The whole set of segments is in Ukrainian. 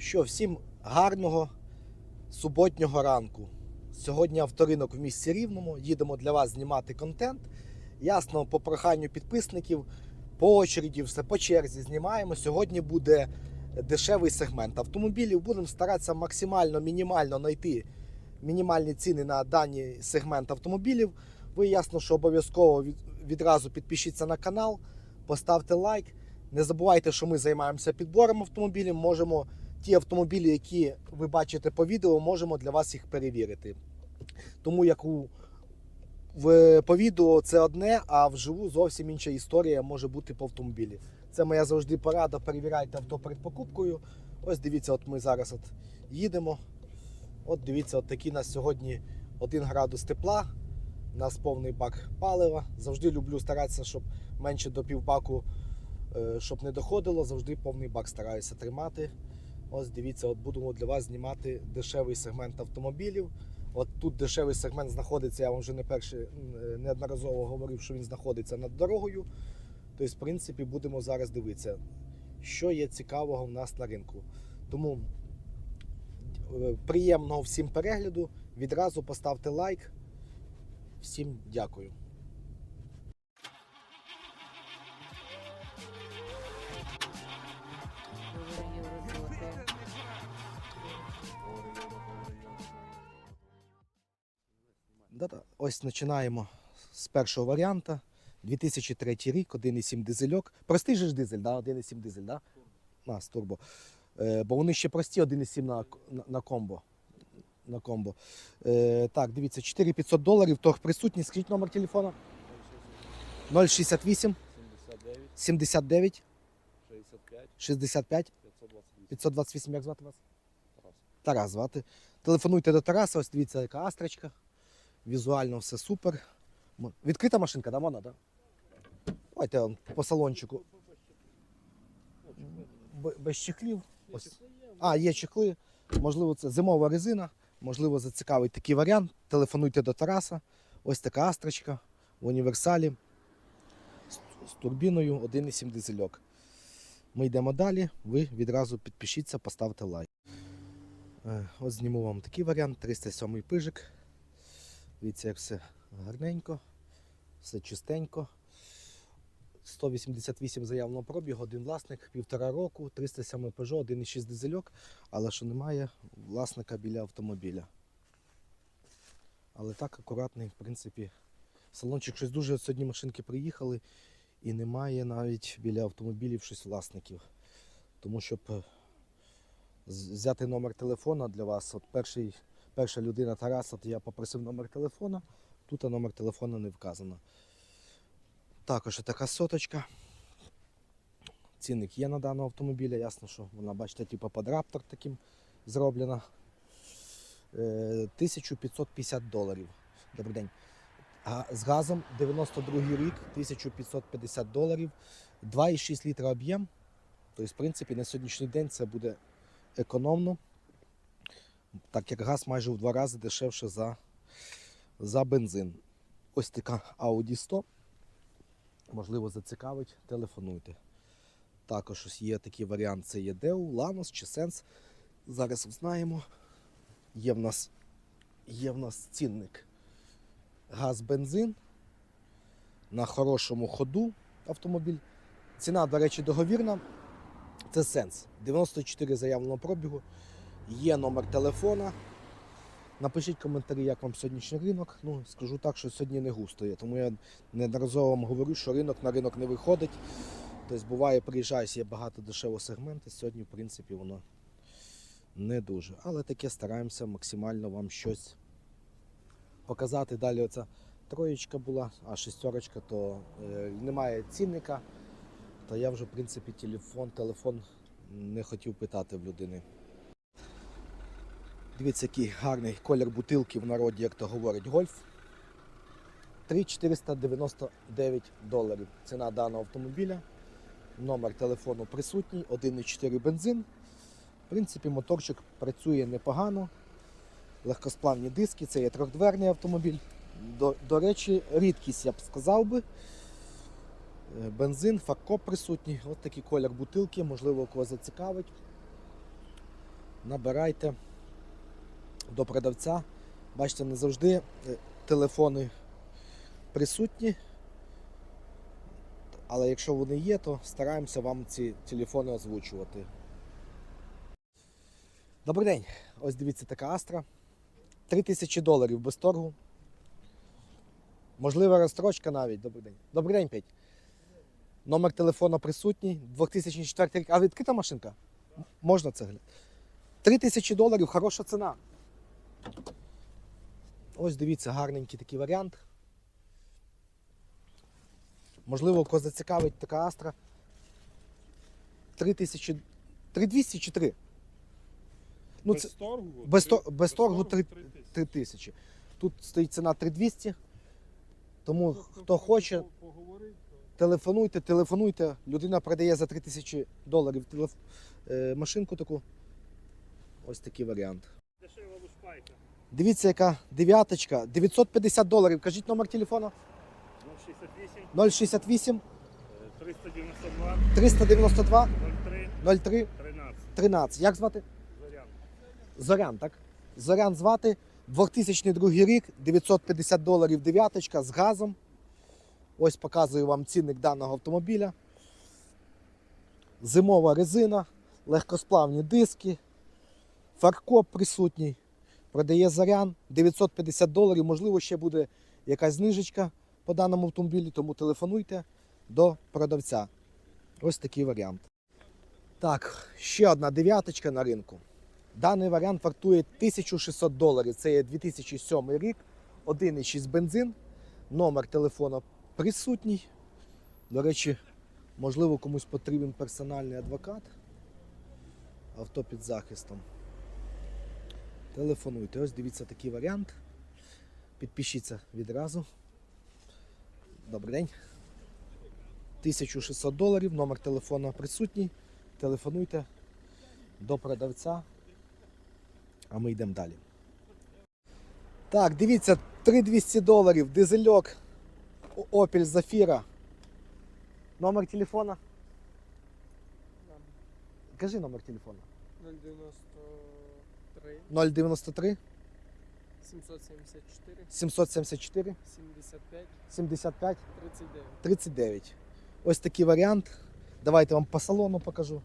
Що, всім гарного суботнього ранку. Сьогодні авторинок в місті Рівному. Їдемо для вас знімати контент. Ясно, по проханню підписників, по очереді, все по черзі знімаємо. Сьогодні буде дешевий сегмент автомобілів. Будемо старатися максимально мінімально знайти мінімальні ціни на даний сегмент автомобілів. Ви ясно, що обов'язково відразу підпишіться на канал, поставте лайк. Не забувайте, що ми займаємося підбором автомобілів. Можемо ті автомобілі, які ви бачите по відео, можемо для вас їх перевірити. Тому як у в, по відео це одне, а вживу зовсім інша історія може бути по автомобілі. Це моя завжди порада. Перевіряйте авто перед покупкою. Ось дивіться, от ми зараз от їдемо. От дивіться, от такий нас сьогодні 1 градус тепла. У нас повний бак палива. Завжди люблю старатися, щоб менше до півбаку, е, щоб не доходило. Завжди повний бак стараюся тримати. Ось дивіться, от будемо для вас знімати дешевий сегмент автомобілів. От тут дешевий сегмент знаходиться, я вам вже не перше неодноразово говорив, що він знаходиться над дорогою. Тобто, в принципі, будемо зараз дивитися, що є цікавого в нас на ринку. Тому е, приємного всім перегляду. Відразу поставте лайк. Всім дякую. Ось починаємо з першого варіанта. 2003 рік, 1,7 дизельок. Простий же ж дизель, да? 1,7 дизель, да? А, з турбо. Е, бо вони ще прості, 1,7 на, на, на комбо. На комбо. Е, так, дивіться, 4500 доларів, торг присутній. Скажіть номер телефона. 068 79, 79 65, 65 528. 528, як звати вас? Тарас. Тарас звати. Телефонуйте до Тараса, ось дивіться, яка астрочка. Візуально все супер. Відкрита машинка, да, вона, да? Давайте он по салончику. Без чехлів. Ось. А, є чехли. Можливо, це зимова резина. Можливо, зацікавить такий варіант. Телефонуйте до Тараса. Ось така астрочка в універсалі з, з турбіною 1,7 дизельок. Ми йдемо далі. Ви відразу підпишіться, поставте лайк. Е, Ось зніму вам такий варіант. 307 пижик. Дивіться, як все гарненько, все чистенько. 188 заявного пробігу, один власник, півтора року, 307 Peugeot, 1,6 дизельок, але що немає власника біля автомобіля. Але так акуратний, в принципі, салончик щось дуже сьогодні машинки приїхали і немає навіть біля автомобілів щось власників. Тому щоб е, взяти номер телефона для вас, от перший, перша людина Тараса, то я попросив номер телефона, тут номер телефона не вказано. Також така соточка. Цінник є на даного автомобіля, ясно, що вона, бачите, типу під раптор таким зроблена. Е, 1550 доларів. Добрий день. З газом 92 рік, 1550 доларів, 2,6 літра об'єм. Тобто, в принципі, на сьогоднішній день це буде економно, так як газ майже в два рази дешевше за, за бензин. Ось така Audi 100. Можливо, зацікавить, телефонуйте. Також ось є такий варіант: це є Deo, Lanos чи Sense. Зараз знаємо. Є в нас, є в нас цінник газ-бензин на хорошому ходу автомобіль. Ціна, до речі, договірна. Це сенс. 94 заявленого пробігу. Є номер телефона. Напишіть коментарі, як вам сьогоднішній ринок. Ну, скажу так, що сьогодні не густо є. Тому я неодноразово вам говорю, що ринок на ринок не виходить. Тобто буває, приїжджаєш, є багато дешевого сегменту. Сьогодні, в принципі, воно не дуже. Але таке стараємося максимально вам щось показати. Далі оця троєчка була, а шестерочка, то е, немає цінника. То я вже, в принципі, телефон, телефон не хотів питати в людини. Дивіться, який гарний колір бутилки в народі, як то говорить, гольф. 3,499 доларів. Ціна даного автомобіля. Номер телефону присутній, 1,4 бензин. В принципі, моторчик працює непогано. Легкосплавні диски, це є трьохдверний автомобіль. До, до речі, рідкість, я б сказав би. Е, Бензин, фаркоп присутній. Ось такий колір бутилки, можливо, кого зацікавить. Набирайте до продавця. Бачите, не завжди е, телефони присутні. Але якщо вони є, то стараємося вам ці телефони озвучувати. Добрий день. Ось дивіться така Астра. 3000 доларів без торгу. Можлива розстрочка навіть. Добрий день. Добрий день, Петь. Номер телефона присутній. 2004 рік. А відкрита машинка? Можна це глянути. 3000 доларів, хороша ціна. Ось дивіться, гарненький такий варіант. Можливо, кого зацікавить така Астра. 3000. 3200 чи 3? Ну, без це торгу? без Три- то- без торгу три- три тисячі. 3000. Тут стоїть ціна 3200. Тому Тобто, хто хоче, поговорить, телефонуйте, телефонуйте. Людина продає за 3000 доларів телеф... е, машинку таку. Ось такий варіант. Дивіться, яка дев'яточка. 950 доларів. Кажіть номер телефону 068, 068 е, 392, 392 03, 03 13. 13. Як звати? Зорян. Зорян, так? Зорян звати. 2002 рік, 950 доларів дев'яточка з газом. Ось показую вам цінник даного автомобіля. Зимова резина, легкосплавні диски, фаркоп присутній. Продає Зарян 950 доларів. Можливо, ще буде якась знижечка по даному автомобілі, тому телефонуйте до продавця. Ось такий варіант. Так, ще одна дев'яточка на ринку. Даний варіант вартує 1600 доларів. Це є 2007 рік, 1,6 бензин, номер телефона присутній. До речі, можливо, комусь потрібен персональний адвокат. Авто під захистом. Телефонуйте. Ось дивіться такий варіант. Підпишіться відразу. Добрий день. 1600 доларів, номер телефона присутній. Телефонуйте до продавця. А ми йдемо далі. Так, дивіться, 3200 доларів, дизельок Opel Zafira. Номер телефона? Кажи номер телефона. 093 093 774 774 75 75 39. 39. Ось такий варіант. Давайте вам по салону покажу.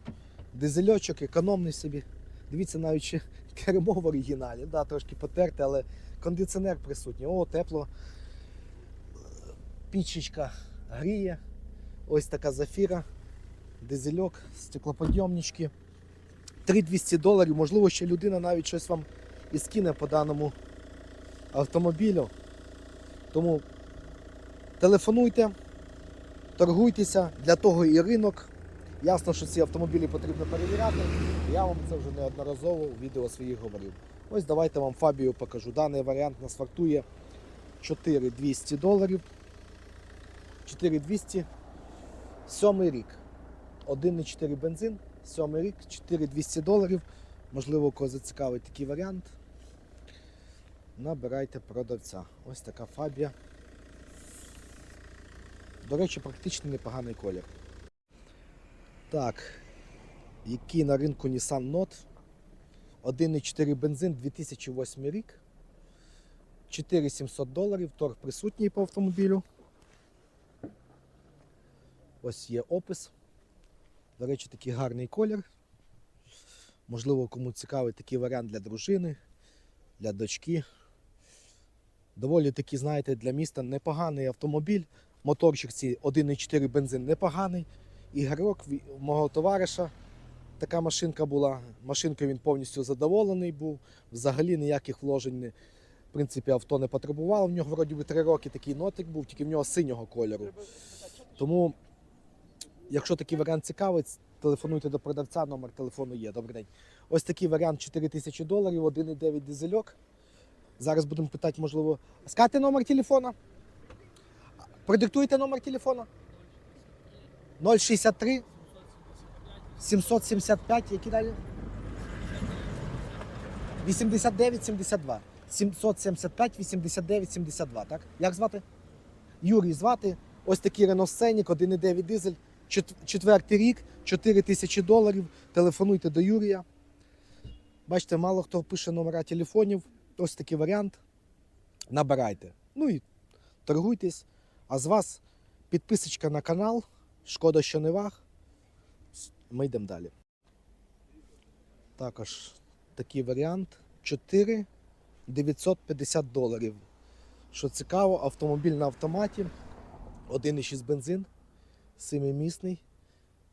Дизельочок, економний собі. Дивіться, навіть ще кермо в оригіналі. Да, трошки потерте, але кондиціонер присутній. О, тепло. Пічечка гріє. Ось така зафіра. Дизельок, стеклоподйомнички. 3200 доларів. Можливо, ще людина навіть щось вам і скине по даному автомобілю. Тому телефонуйте, торгуйтеся, для того і ринок. Ясно, що ці автомобілі потрібно перевіряти. Я вам це вже неодноразово у відео своїх говорив. Ось давайте вам Фабію покажу. Даний варіант нас вартує 4200 доларів. 4200. Сьомий рік. 1,4 бензин. Сьомий рік, 4200 доларів. Можливо, кого зацікавить такий варіант. Набирайте продавця. Ось така фабія. До речі, практично непоганий колір. Так, який на ринку Nissan Note. 1,4 бензин 2008 рік. 4700 доларів. Торг присутній по автомобілю. Ось є опис. До речі, такий гарний колір. Можливо, кому цікавий такий варіант для дружини, для дочки. Доволі таки, знаєте, для міста непоганий автомобіль. Моторчик ці 1,4 бензин непоганий. Ігорок мого товариша. Така машинка була. Машинкою він повністю задоволений був. Взагалі ніяких вложень не- в принципі, авто не потребувало. В нього вроді би 3 роки такий нотик був, тільки в нього синього кольору. Тому, якщо такий варіант цікавить, телефонуйте до продавця, номер телефону є. Добрий день. Ось такий варіант 4000 доларів, 1,9 дизельок. Зараз будемо питати, можливо. Скати номер телефона? Продиктуйте номер телефона. 063 775, які далі? 89 72. 775 89 72, так? Як звати? Юрій звати. Ось такий Renault Scenic, 1,9 дизель, четвертий рік, 4 тисячі доларів. Телефонуйте до Юрія. Бачите, мало хто пише номера телефонів. Ось такий варіант. Набирайте. Ну і торгуйтесь. А з вас підписочка на канал. Шкода, що не ваг. Ми йдемо далі. Також такий варіант. 4 950 доларів. Що цікаво, автомобіль на автоматі. 1,6 бензин, 7-місний,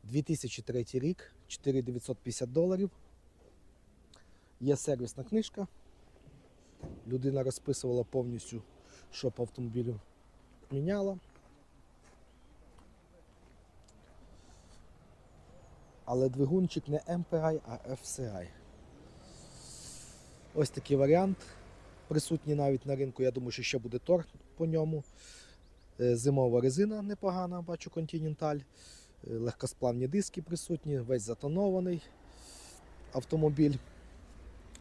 2003 рік, 4950 доларів. Є сервісна книжка. Людина розписувала повністю, що по автомобілю міняла. Але двигунчик не MPI, а FCI. Ось такий варіант. Присутній навіть на ринку. Я думаю, що ще буде торг по ньому. Е, Зимова резина непогана, бачу. Е, Легкосплавні диски присутні, весь затонований автомобіль.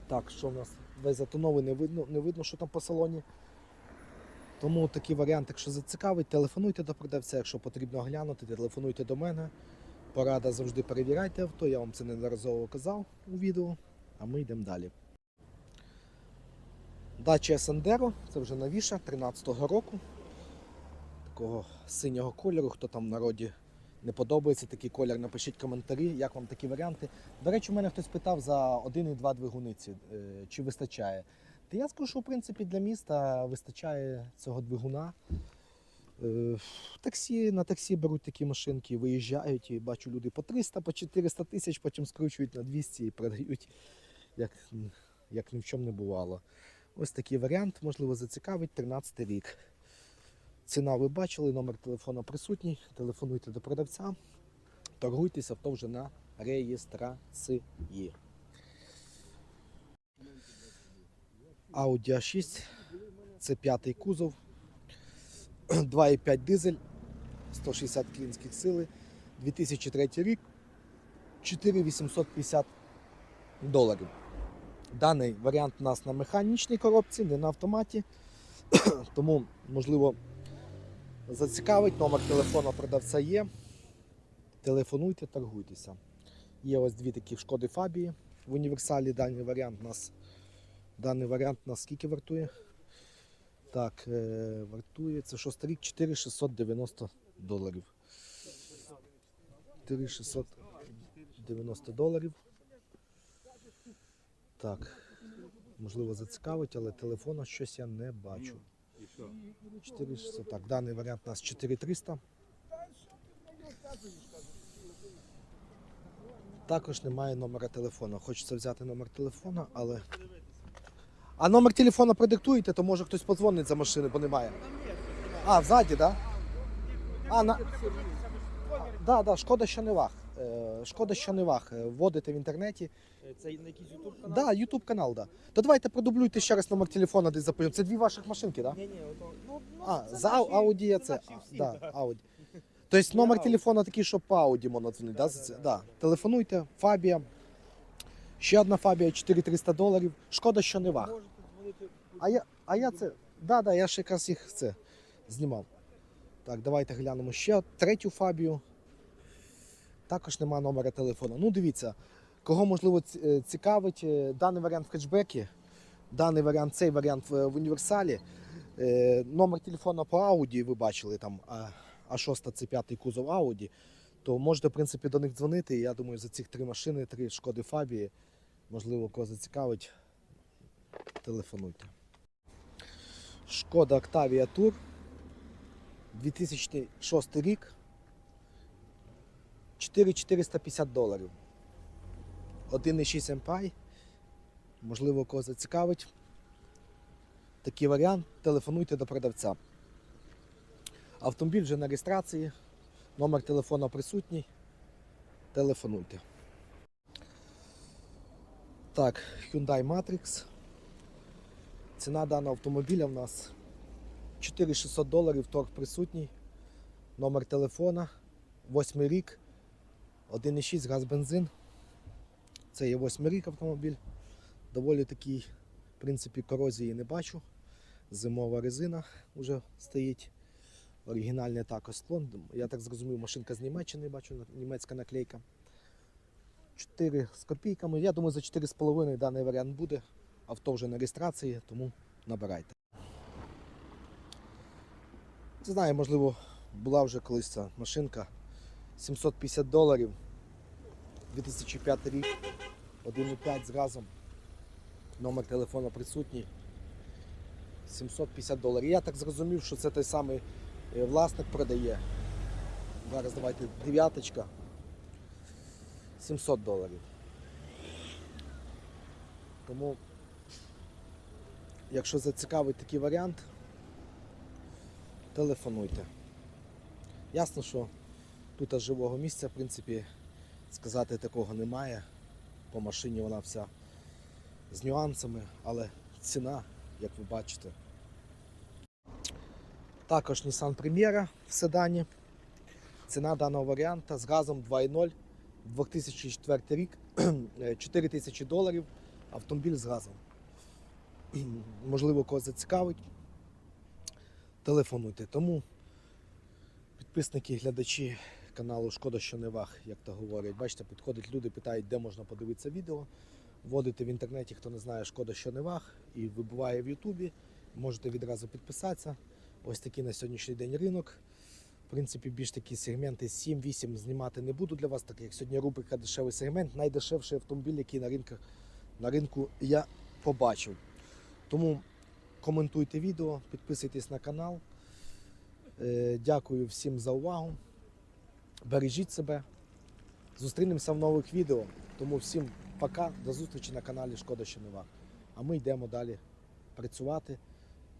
Так, що в нас? Весь затонований, не видно, не видно, що там по салоні. Тому такий варіант, якщо зацікавить, телефонуйте до продавця, якщо потрібно глянути, телефонуйте до мене. Порада завжди перевіряйте авто, я вам це неодноразово казав у відео, а ми йдемо далі. Дача Сандеро, це вже новіша, 13-го року. Такого синього кольору, хто там в народі не подобається такий колір, напишіть коментарі, як вам такі варіанти. До речі, у мене хтось питав за 1,2 двигуниці, е, чи вистачає. Та я скажу, що в принципі для міста вистачає цього двигуна. Е, Таксі, на таксі беруть такі машинки, виїжджають і бачу люди по 300, по 400 тисяч, потім скручують на 200 і продають, як, як ні в чому не бувало. Ось такий варіант, можливо, зацікавить 13 рік. Ціна ви бачили, номер телефону присутній. Телефонуйте до продавця, торгуйтеся, авто вже на реєстрації. Audi A6, це п'ятий кузов, 2,5 дизель, 160 кінських сили, 2003 рік, 4850 доларів. Даний варіант у нас на механічній коробці, не на автоматі. Тому, можливо, зацікавить. Номер телефону продавця є. Телефонуйте, торгуйтеся. Є ось дві такі шкоди Фабії в універсалі. Даний варіант нас, даний варіант нас скільки вартує? Так, е, вартує це шостий рік 4690 доларів. 4690 доларів. Так, можливо, зацікавить, але телефона щось я не бачу. 4600. Так, даний варіант у нас 4300. Також немає номера телефона. Хочеться взяти номер телефона, але. А номер телефона продиктуєте, то може хтось подзвонить за машини, бо немає. А, взаді, так? Да? А, на... Да, да, шкода, що не ваг. Шкода, що не ваг. Е, Вводите в інтернеті. Це на якийсь ютуб канал? Да, YouTube канал, да. То давайте продублюйте ще раз номер телефона, десь запишемо. Це дві ваших машинки, так? Да? Ні, ні, ото, ну, ну, А, це за наші- Audi це. наші А, всі, да, да. Audi. Тобто номер телефона такий, що по Audi можна дзвонити, да? за це? Да. Телефонуйте, Фабія. Ще одна Фабія 4300 доларів. Шкода, що не. Можете дзвонити. А я, а я це. Да, да, я ж якраз їх це знімав. Так, давайте глянемо ще третю Фабію. Також нема номера телефону. Ну, дивіться, кого можливо е, цікавить е, даний варіант в хетчбекі, даний варіант, цей варіант в, універсалі. Е, Номер телефону по Audi ви бачили там а, А6 це п'ятий кузов Audi. То можете, в принципі, до них дзвонити. Я думаю, за цих три машини, три шкоди Фабії, можливо, кого зацікавить, телефонуйте. Шкода Octavia Tour 2006 рік. 4450 доларів. 1,6 MPI. Можливо, кого зацікавить. Такий варіант. Телефонуйте до продавця. Автомобіль вже на реєстрації. Номер телефона присутній. Телефонуйте. Так, Hyundai Matrix. Ціна даного автомобіля в нас 4600 доларів, торг присутній. Номер телефона, 8 рік, 1,6 газ бензин. Це є 8 рік автомобіль. Доволі такий, в принципі, корозії не бачу. Зимова резина вже стоїть. Оригінальне також склон. Я так зрозумів, машинка з Німеччини, бачу, німецька наклейка. 4 з копійками. Я думаю, за 4,5 даний варіант буде. Авто вже на реєстрації, тому набирайте. Не знаю, можливо, була вже колись ця машинка. 750 доларів. 2005 рік. 1,5 з газом. Номер телефону присутній. 750 доларів. Я так зрозумів, що це той самий е, власник продає. Зараз давайте дев'яточка. 700 доларів. Тому, якщо зацікавить такий варіант, телефонуйте. Ясно, що тут живого місця, в принципі, сказати такого немає. По машині вона вся з нюансами, але ціна, як ви бачите. Також Nissan Primera в седані. Ціна даного варіанта з газом 2.0 2004 рік 4 тисячі доларів автомобіль з газом. Можливо, когось зацікавить. Телефонуйте. Тому підписники, глядачі каналу Шкода, що не вах, як то говорять. Бачите, підходять люди, питають, де можна подивитися відео. Вводите в інтернеті, хто не знає, шкода, що не вах, і вибуває в Ютубі. Можете відразу підписатися. Ось такий на сьогоднішній день ринок. В принципі, більш такі сегменти 7-8 знімати не буду для вас, так як сьогодні рубрика дешевий сегмент, найдешевший автомобіль, який на ринку, на ринку я побачив. Тому коментуйте відео, підписуйтесь на канал. Е, Дякую всім за увагу. Бережіть себе. Зустрінемося в нових відео. Тому всім пока, до зустрічі на каналі Шкода що нова. А ми йдемо далі працювати.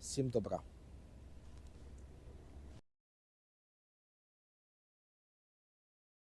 Всім добра.